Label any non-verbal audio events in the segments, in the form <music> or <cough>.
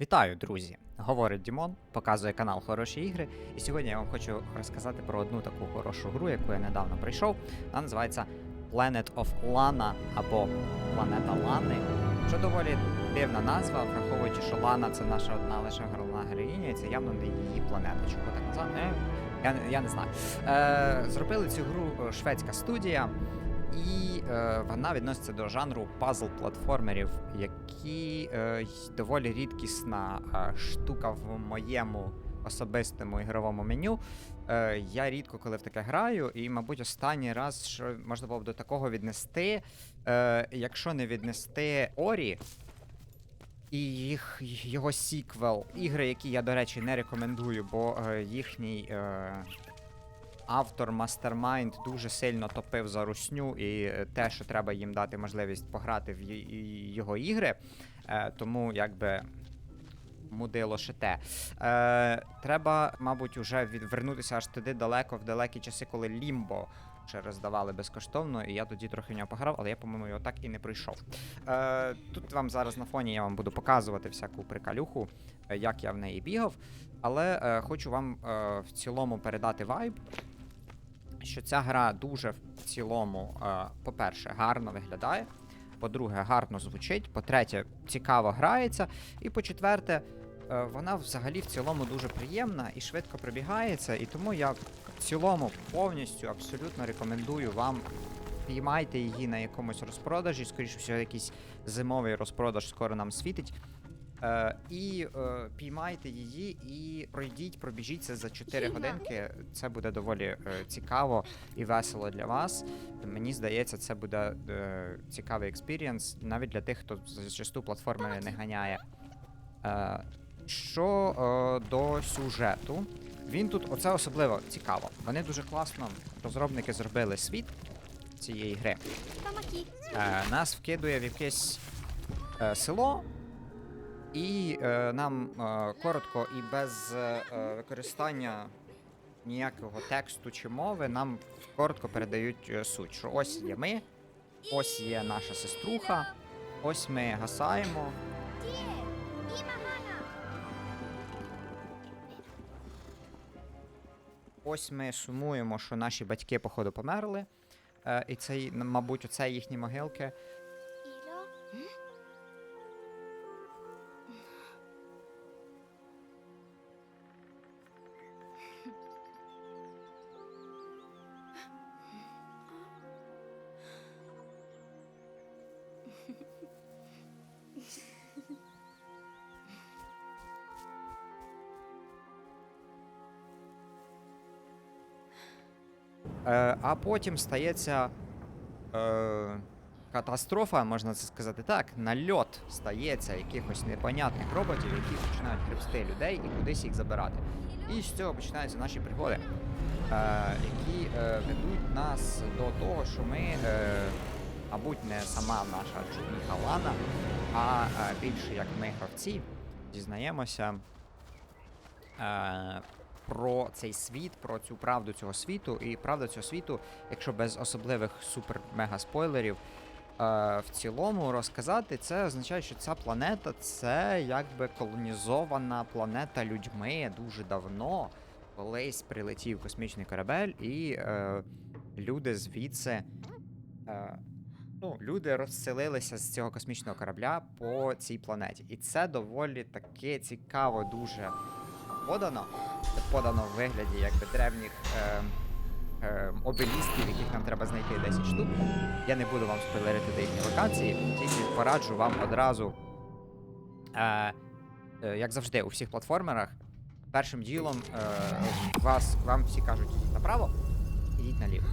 Вітаю, друзі! Говорить Дімон, показує канал Хороші ігри. І сьогодні я вам хочу розказати про одну таку хорошу гру, яку я недавно прийшов. Вона називається Planet of Lana або Планета Лани. Що доволі дивна назва, враховуючи, що Лана це наша одна лише головна героїня, і це явно не її планета. Чого так назвати? Е, Я, я не знаю. Е, зробили цю гру шведська студія. І е, вона відноситься до жанру пазл-платформерів, які е, доволі рідкісна е, штука в моєму особистому ігровому меню. Е, я рідко коли в таке граю, і, мабуть, останній раз, що можна було б до такого віднести, е, якщо не віднести Орі. І їх, його сіквел, ігри, які я, до речі, не рекомендую, бо е, їхній е, автор Mastermind дуже сильно топив за русню і е, те, що треба їм дати можливість пограти в його ігри. Е, тому якби. Мудило ще те. Е, треба, мабуть, уже відвернутися аж туди далеко, в далекі часи, коли Лімбо ще роздавали безкоштовно, і я тоді трохи в нього пограв, але я, по-моєму, його так і не пройшов. Е, тут вам зараз на фоні я вам буду показувати всяку прикалюху, е, як я в неї бігав. Але е, хочу вам е, в цілому передати вайб, що ця гра дуже в цілому, е, по-перше, гарно виглядає. По-друге, гарно звучить. По-третє, цікаво грається. І по-четверте, е, вона взагалі в цілому дуже приємна і швидко прибігається. І тому я в цілому повністю абсолютно рекомендую вам. Піймайте її на якомусь розпродажі, скоріше всього, якийсь зимовий розпродаж скоро нам світить. Е, і е, піймайте її і пройдіть, пробіжіться за 4 годинки. Це буде доволі е, цікаво і весело для вас. Мені здається, це буде е, цікавий експірієнс навіть для тих, хто зачасту платформи не ганяє. Е, що е, до сюжету, він тут оце особливо цікаво. Вони дуже класно, розробники зробили світ цієї гри. Е, нас вкидує в якесь е, село, і е, нам е, коротко і без е, е, використання ніякого тексту чи мови, нам коротко передають е, суть, що ось є ми, ось є наша сеструха, ось ми гасаємо. Ось ми сумуємо, що наші батьки, походу, померли. Е, і це, мабуть, оце їхні могилки. А потім стається е, катастрофа, можна це сказати так. Нальот стається якихось непонятних роботів, які починають гребсти людей і кудись їх забирати. І з цього починаються наші пригоди, е, які е, ведуть нас до того, що ми, е, мабуть, не сама наша чудніка Лана, а е, більше як ми гравці, дізнаємося е, про цей світ, про цю правду цього світу. І правда цього світу, якщо без особливих супер-мега спойлерів, е, в цілому розказати, це означає, що ця планета це якби колонізована планета людьми дуже давно. Колись прилетів космічний корабель, і е, люди звідси. Е, Ну, люди розселилися з цього космічного корабля по цій планеті. І це доволі таки цікаво дуже подано. Подано в вигляді якби древніх е, е, обелісків, яких нам треба знайти 10 штук. Я не буду вам спойлерити деякі локації, тільки пораджу вам одразу. Е, е, як завжди, у всіх платформерах, першим ділом е, вас, вам всі кажуть направо, ідіть наліво.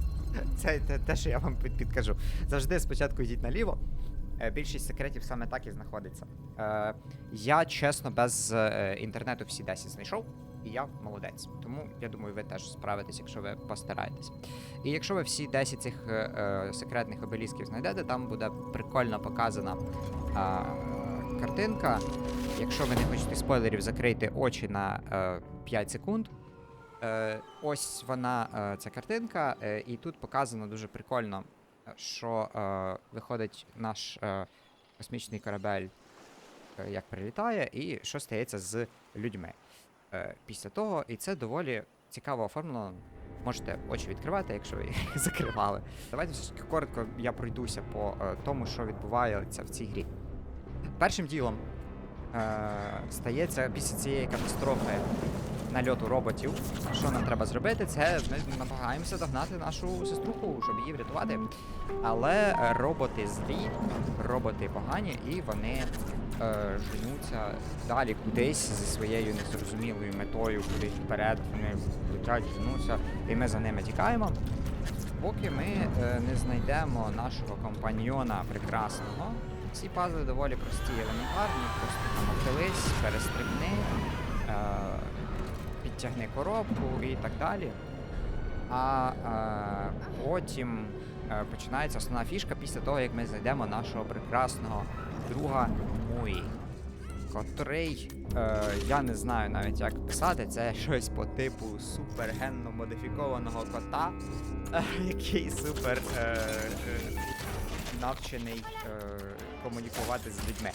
<laughs> Це те, що я вам підкажу. Завжди спочатку йдіть наліво. Е, Більшість секретів саме так і знаходиться. Е, я чесно без е, інтернету всі 10 знайшов, і я молодець. Тому я думаю, ви теж справитесь, якщо ви постараєтесь. І якщо ви всі 10 цих е, е, секретних обелісків знайдете, там буде прикольно показана е, картинка. Якщо ви не хочете спойлерів, закрийте очі на е, 5 секунд. Ось вона, ця картинка, і тут показано дуже прикольно, що е, виходить наш е, космічний корабель е, як прилітає, і що стається з людьми. Е, Після того, і це доволі цікаво оформлено. Можете очі відкривати, якщо ви їх <laughs> закривали. Давайте все ж коротко я пройдуся по е, тому, що відбувається в цій грі. Першим ділом е, стається після цієї катастрофи нальоту роботів. Що нам треба зробити? Це ми намагаємося догнати нашу сеструху, щоб її врятувати. Але е, роботи злі, роботи погані, і вони е, женуться далі кудись зі своєю незрозумілою метою, кудись вперед. Вони летять, женуться, і ми за ними тікаємо. Поки ми е, не знайдемо нашого компаньйона прекрасного. Ці пазли доволі прості елементарні, просто там ухились, перестрибни, е, підтягни коробку і так далі. А е, потім е, починається основна фішка після того, як ми знайдемо нашого прекрасного друга Муї, котрий, е, я не знаю навіть як писати, це щось по типу супергенно модифікованого кота, е, який супер е, е, навчений е, комунікувати з людьми.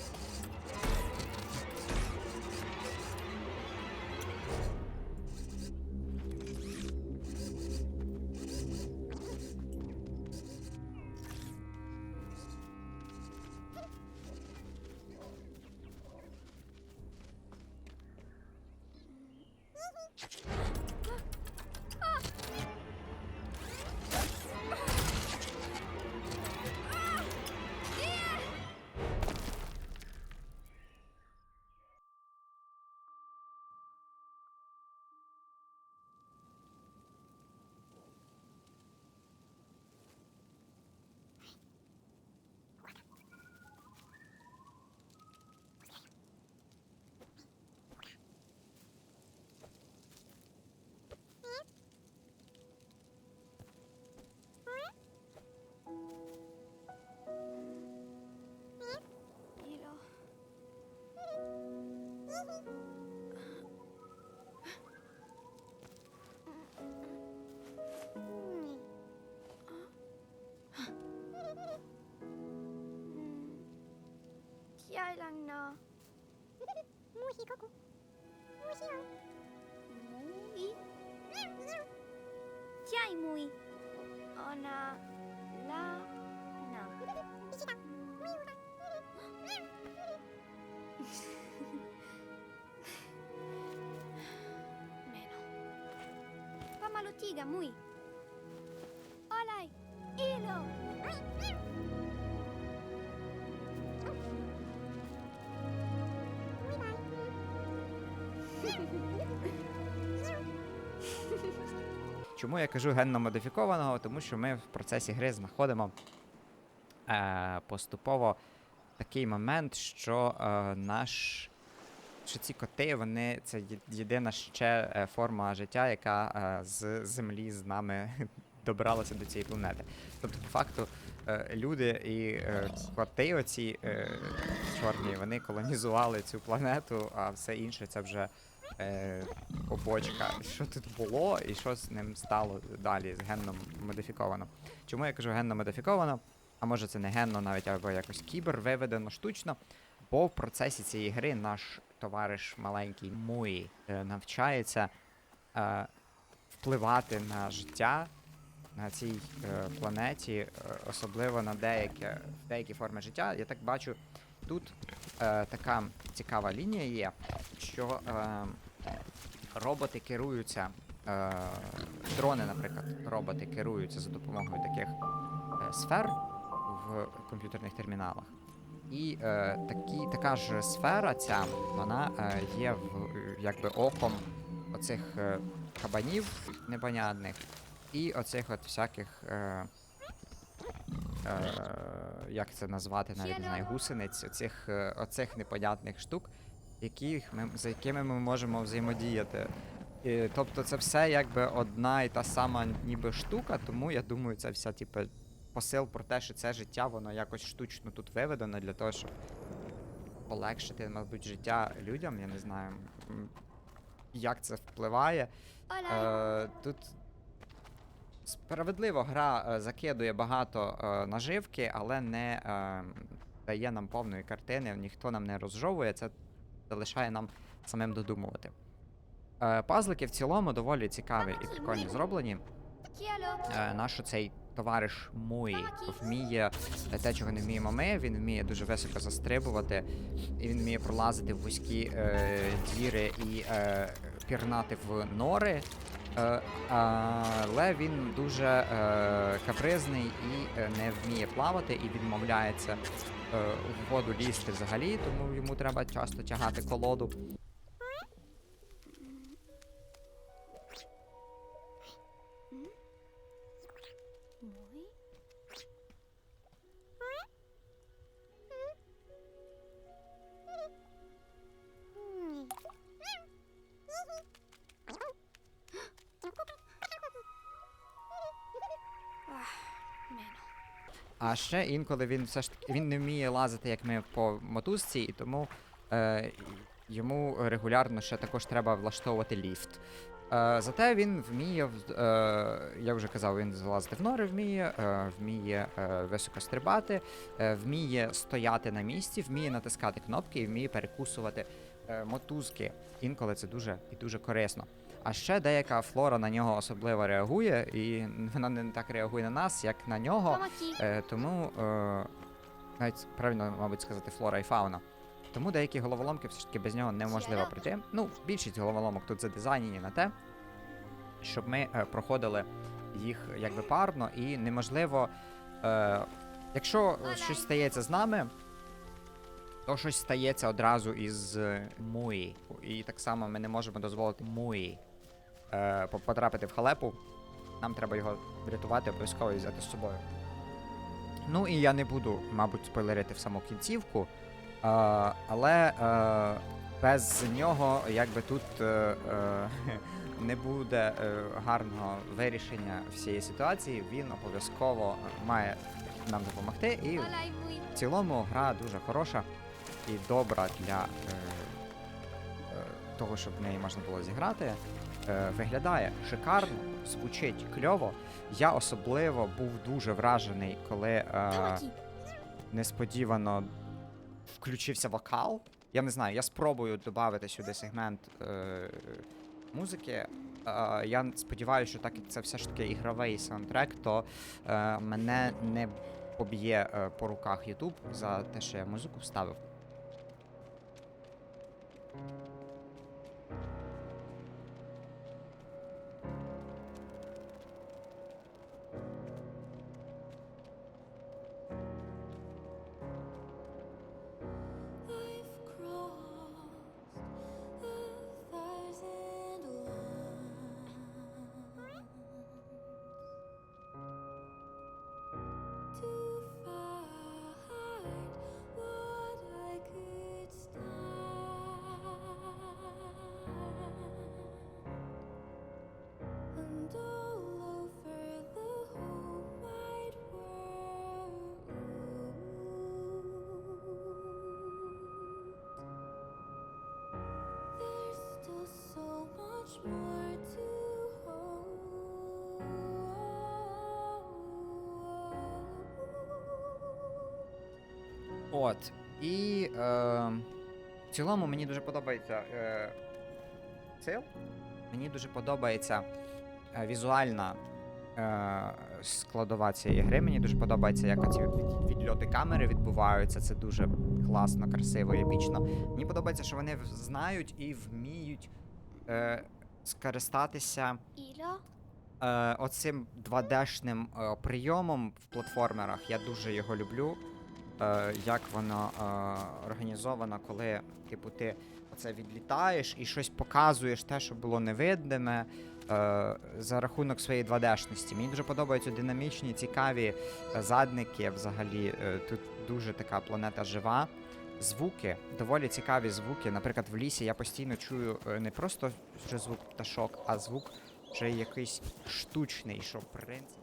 んな。もうひかこもうひやもういじゃいもういおな <laughs> らう Tiga, muy. Olai, ilo. Чому я кажу генно модифікованого? Тому що ми в процесі гри знаходимо е, поступово такий момент, що е, наш. Що ці коти, вони це єдина ще е, форма життя, яка е, з землі з нами <laughs> добралася до цієї планети. Тобто, по факту, е, люди і коти, оці чорні, вони колонізували цю планету, а все інше це вже е, побочка. Що тут було і що з ним стало далі з генно модифіковано. Чому я кажу генно модифіковано? А може це не генно навіть або якось кібер виведено штучно. Бо в процесі цієї гри наш товариш маленький Муї е, навчається е, впливати на життя на цій е, планеті, е, особливо на деякі, деякі форми життя. Я так бачу, тут е, така цікава лінія є, що е, роботи керуються, е, дрони, наприклад, роботи керуються за допомогою таких е, сфер в комп'ютерних терміналах. І е, такі, така ж сфера ця, вона е, є в, якби оком оцих е, кабанів непонятних і оцих от всяких. Е, е, як це назвати, навіть не знаю, гусениць, оцих, е, оцих непонятних штук, яких ми, з якими ми можемо взаємодіяти. І, тобто це все якби одна і та сама ніби штука, тому я думаю, це вся, типу, посил про те, що це життя, воно якось штучно тут виведено для того, щоб полегшити, мабуть, життя людям. Я не знаю, як це впливає. Е, тут справедливо гра е, закидує багато е, наживки, але не е, дає нам повної картини, ніхто нам не розжовує, це залишає нам самим додумувати. Пазлики в цілому доволі цікаві і прикольно зроблені. Наш цей товариш Муї вміє те, чого не вміємо ми. Він вміє дуже високо застрибувати, і він вміє пролазити в вузькі е, діри і е, пірнати в нори. Е, але він дуже е, капризний і е, не вміє плавати, і відмовляється в воду лізти взагалі, тому йому треба часто тягати колоду. А ще інколи він все ж таки він не вміє лазити, як ми по мотузці, і тому е, йому регулярно ще також треба влаштовувати ліфт. Е, зате він вміє, в- е, я вже казав, він залазити в нори вміє, е, вміє високо стрибати, вміє стояти на місці, вміє натискати кнопки і вміє перекусувати мотузки. Інколи це дуже і дуже корисно. А ще деяка флора на нього особливо реагує, і вона не так реагує на нас, як на нього. Тому навіть правильно, мабуть, сказати флора і фауна. Тому деякі головоломки все ж таки без нього неможливо пройти. Ну, більшість головоломок тут задизайнені на те, щоб ми е, проходили їх якби парно, і неможливо. Е, якщо е, щось стається з нами, то щось стається одразу із е, Муї. І так само ми не можемо дозволити Муї е, потрапити в халепу. Нам треба його врятувати, обов'язково і взяти з собою. Ну і я не буду, мабуть, спойлерити в саму кінцівку, е, але е, без нього, якби тут е, е, <laughs> не буде гарного вирішення всієї ситуації, він обов'язково має нам допомогти. І в цілому гра дуже хороша і добра для того, щоб в неї можна було зіграти. Виглядає шикарно, звучить кльово. Я особливо був дуже вражений, коли е, несподівано включився вокал. Я не знаю, я спробую додати сюди сегмент е, музики. Е, я сподіваюся, що так як це все ж таки ігровий саундтрек, то е, мене не поб'є е, по руках YouTube за те, що я музику вставив. От. І е, в цілому мені дуже подобається е, цил. Мені дуже подобається е, візуальна е, складова цієї гри. Мені дуже подобається, як від- відльоти камери відбуваються. Це дуже класно, красиво епічно. Мені подобається, що вони знають і вміють е, скористатися е, оцим 2D-шним е, прийомом в платформерах. Я дуже його люблю. Е, як воно е, організовано, коли типу, ти оце відлітаєш і щось показуєш те, що було невидиме. Е, за рахунок своєї 2D-шності. Мені дуже подобаються динамічні, цікаві задники. Взагалі, тут дуже така планета жива. Звуки, доволі цікаві звуки. Наприклад, в лісі я постійно чую не просто звук пташок, а звук вже якийсь штучний, що в принципі.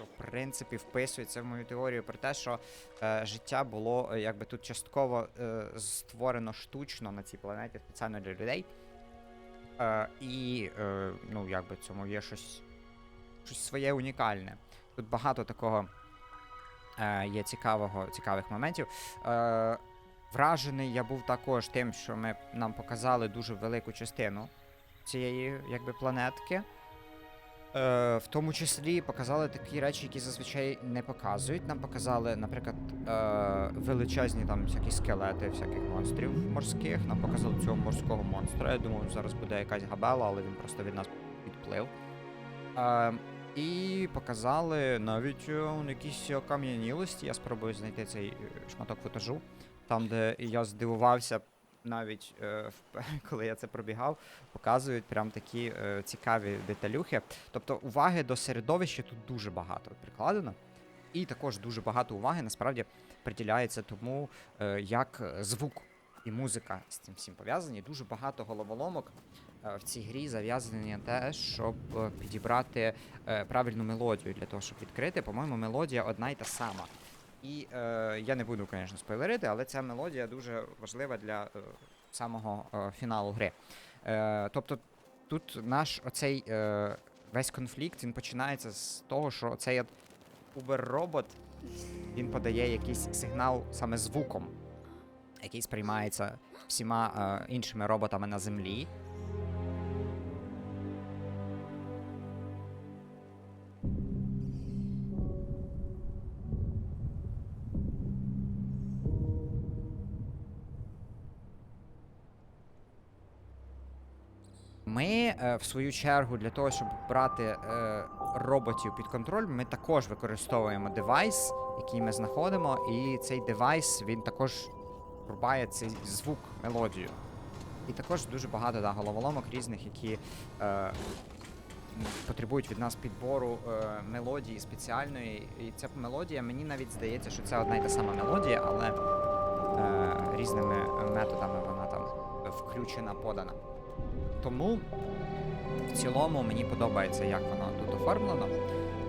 що в принципі вписується в мою теорію про те, що е, життя було е, якби тут частково е, створено штучно на цій планеті спеціально для людей. Е, і е, ну, якби цьому є щось, щось своє унікальне. Тут багато такого е, є цікавого, цікавих моментів. Е, вражений я був також тим, що ми нам показали дуже велику частину цієї якби, планетки. Е, в тому числі показали такі речі, які зазвичай не показують. Нам показали, наприклад, е, величезні там всякі скелети, всяких монстрів морських. Нам показали цього морського монстра. Я думав, зараз буде якась габела, але він просто від нас підплив. Е, і показали навіть якісь окам'янілості. Я спробую знайти цей шматок футажу, там, де я здивувався навіть е, <laughs> коли я це пробігав, показують прям такі е, цікаві деталюхи. Тобто уваги до середовища тут дуже багато прикладено. І також дуже багато уваги насправді приділяється тому, е, як звук і музика з цим всім пов'язані. Дуже багато головоломок в цій грі зав'язані на те, щоб підібрати правильну мелодію для того, щоб відкрити. По-моєму, мелодія одна й та сама. І е, я не буду, звісно, спойлерити, але ця мелодія дуже важлива для е, самого е, фіналу гри. Е, тобто тут наш оцей е, весь конфлікт він починається з того, що цей от Uber-робот він подає якийсь сигнал саме звуком, який сприймається всіма е, іншими роботами на землі. В свою чергу, для того, щоб брати е, роботів під контроль, ми також використовуємо девайс, який ми знаходимо, і цей девайс він також рубає цей звук, мелодію. І також дуже багато да, головоломок різних, які е, потребують від нас підбору е, мелодії спеціальної. І ця мелодія, мені навіть здається, що це одна й та сама мелодія, але е, різними методами вона там включена, подана. Тому в цілому мені подобається, як воно тут оформлено.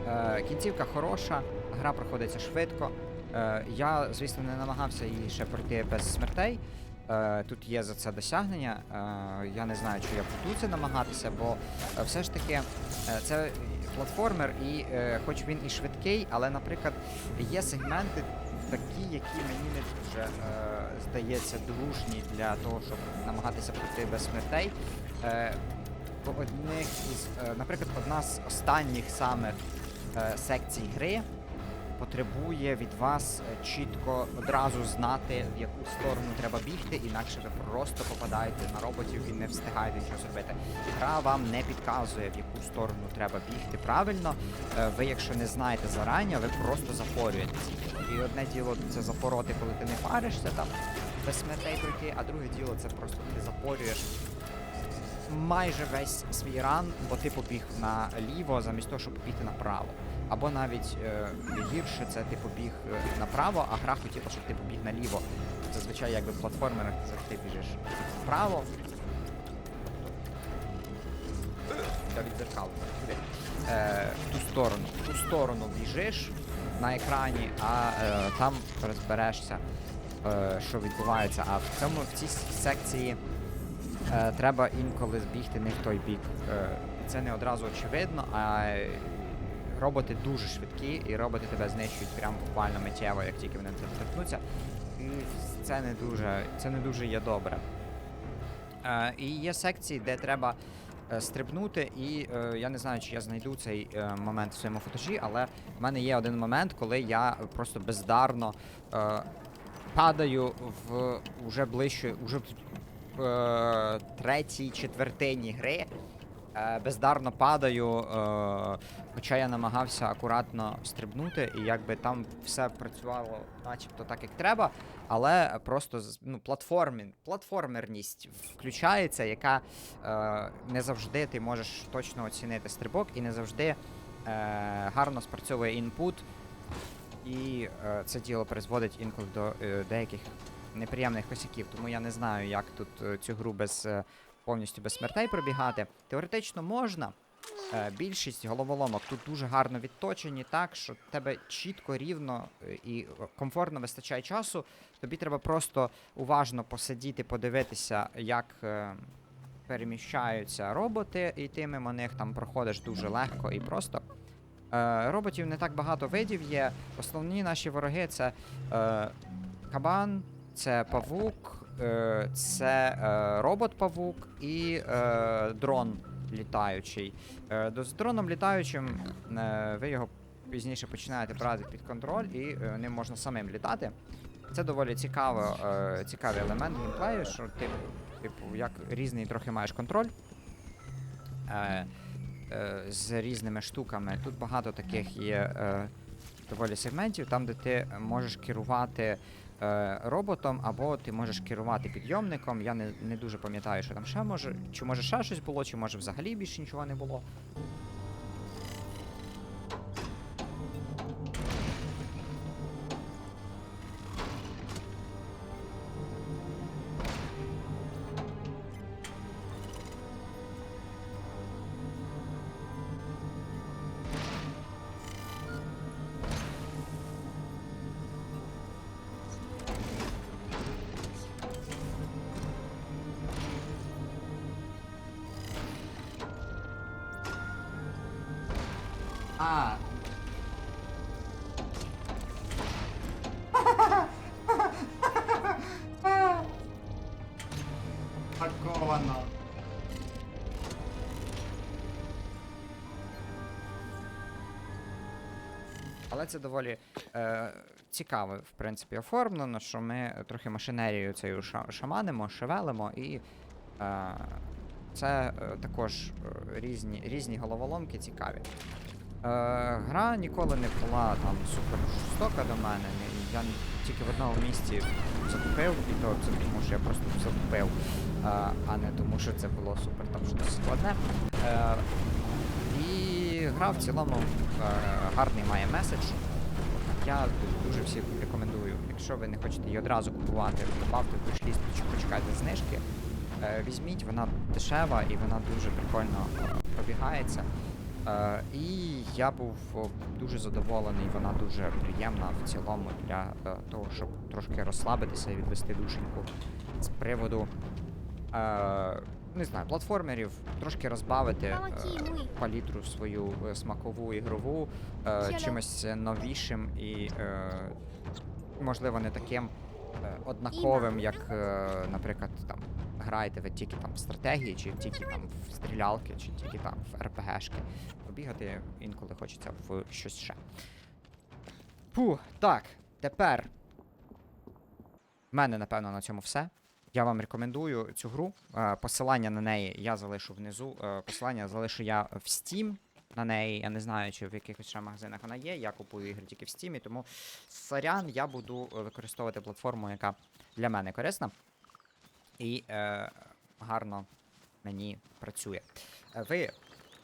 Е, кінцівка хороша, гра проходиться швидко. Е, я, звісно, не намагався її ще пройти без смертей. Е, тут є за це досягнення. Е, я не знаю, чи я буду це намагатися, бо е, все ж таки е, це платформер, і е, хоч він і швидкий, але, наприклад, є сегменти такі, які мені не дуже е, здається дружні для того, щоб намагатися пройти без смертей. Е, одних із, е, наприклад, одна з останніх саме е, секцій гри потребує від вас е, чітко одразу знати, в яку сторону треба бігти, інакше ви просто попадаєте на роботів і не встигаєте нічого зробити. Гра вам не підказує, в яку сторону треба бігти правильно. Е, Ви, якщо не знаєте зарані, ви просто запорюєтеся. І одне діло це запороти, коли ти не паришся там без смертей пройти, а друге діло це просто ти запорюєш майже весь свій ран, бо ти побіг наліво, замість того, щоб побігти направо. Або навіть е, гірше це ти побіг е, направо, а гра хотіла, щоб ти побіг наліво. Зазвичай, якби в платформерах ти завжди біжиш вправо. Я відзеркалив туди. Е, в ту сторону. В ту сторону біжиш на екрані, а е, там розберешся, е, що відбувається. А в цьому в цій секції е, треба інколи збігти не в той бік. Е, це не одразу очевидно, а роботи дуже швидкі, і роботи тебе знищують прям буквально миттєво, як тільки вони торкнуться. І це не дуже, це не дуже є добре. Е, і є секції, де треба е, стрибнути, і е, я не знаю, чи я знайду цей е, момент в своєму футажі, але в мене є один момент, коли я просто бездарно е, падаю в уже ближче, уже в е, третій четвертині гри. Е, бездарно падаю, е, хоча я намагався акуратно стрибнути, і якби там все працювало начебто так, як треба, але просто ну, платформін, платформерність включається, яка е, не завжди ти можеш точно оцінити стрибок, і не завжди гарно спрацьовує інпут, і е, це діло призводить інколи до е, деяких неприємних косяків. Тому я не знаю, як тут е, цю гру без повністю без смертей пробігати. Теоретично можна, Е, більшість головоломок тут дуже гарно відточені, так що тебе чітко, рівно е, і е, комфортно вистачає часу. Тобі треба просто уважно посидіти, подивитися, як переміщаються роботи, і ти мимо них там проходиш дуже легко і просто. Роботів не так багато видів є. Основні наші вороги це кабан, це павук, це е, робот-павук і е, дрон літаючий. Е, з дроном літаючим е, ви його пізніше починаєте брати під контроль, і е, ним можна самим літати. Це доволі цікаво, е, цікавий елемент геймплею, що ти, типу, як різний трохи маєш контроль. Е, е, з різними штуками. Тут багато таких є е, доволі сегментів, там, де ти можеш керувати е, роботом, або ти можеш керувати підйомником. Я не, не дуже пам'ятаю, що там ще може. Чи може ще щось було, чи може взагалі більше нічого не було. Але це доволі е, цікаво, в принципі, оформлено, що ми трохи машинерію цією шаманимо, шевелимо, і е, це е, також е, різні, різні головоломки цікаві. Е, гра ніколи не була там супер жорстока до мене. Я тільки в одному місці затупив, і то це тому, що я просто затупив, е, а не тому, що це було супер там щось складне. Е, і гра в цілому е, гарний має меседж. Я дуже всім рекомендую, якщо ви не хочете її одразу купувати, добавте в чи почекайте знижки. Е, візьміть, вона дешева і вона дуже прикольно е, пробігається. І я був дуже задоволений, вона дуже приємна в цілому для того, щоб трошки розслабитися і відвести душеньку з приводу. Не знаю, платформерів, трошки розбавити е, палітру свою е, смакову ігрову е, чимось новішим і, е, можливо, не таким е, однаковим, як, е, наприклад, там граєте ви тільки там в стратегії, чи тільки там в стрілялки, чи тільки там в РПГшки. Побігати інколи хочеться в щось ще. Фу, так, тепер. В мене, напевно, на цьому все. Я вам рекомендую цю гру. Е, Посилання на неї я залишу внизу. Е, Посилання залишу я в Steam на неї. Я не знаю, чи в якихось ще магазинах вона є. Я купую ігри тільки в Steam, тому сорян, я буду використовувати платформу, яка для мене корисна і е, гарно мені працює. Е, Ви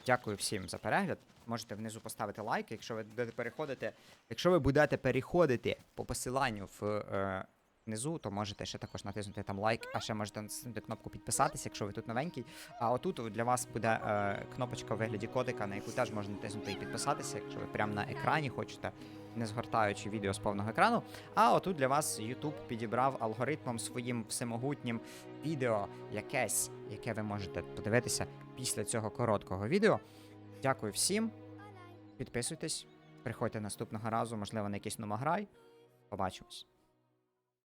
дякую всім за перегляд. Можете внизу поставити лайк, якщо ви будете переходити. Якщо ви будете переходити по посиланню в е, внизу, то можете ще також натиснути там лайк, а ще можете натиснути кнопку підписатися, якщо ви тут новенький. А отут для вас буде е, кнопочка в вигляді кодика, на яку теж можна натиснути і підписатися, якщо ви прямо на екрані хочете, не згортаючи відео з повного екрану. А отут для вас YouTube підібрав алгоритмом своїм всемогутнім відео якесь, яке ви можете подивитися після цього короткого відео. Дякую всім. Підписуйтесь, приходьте наступного разу, можливо, на якийсь номограй. Побачимось.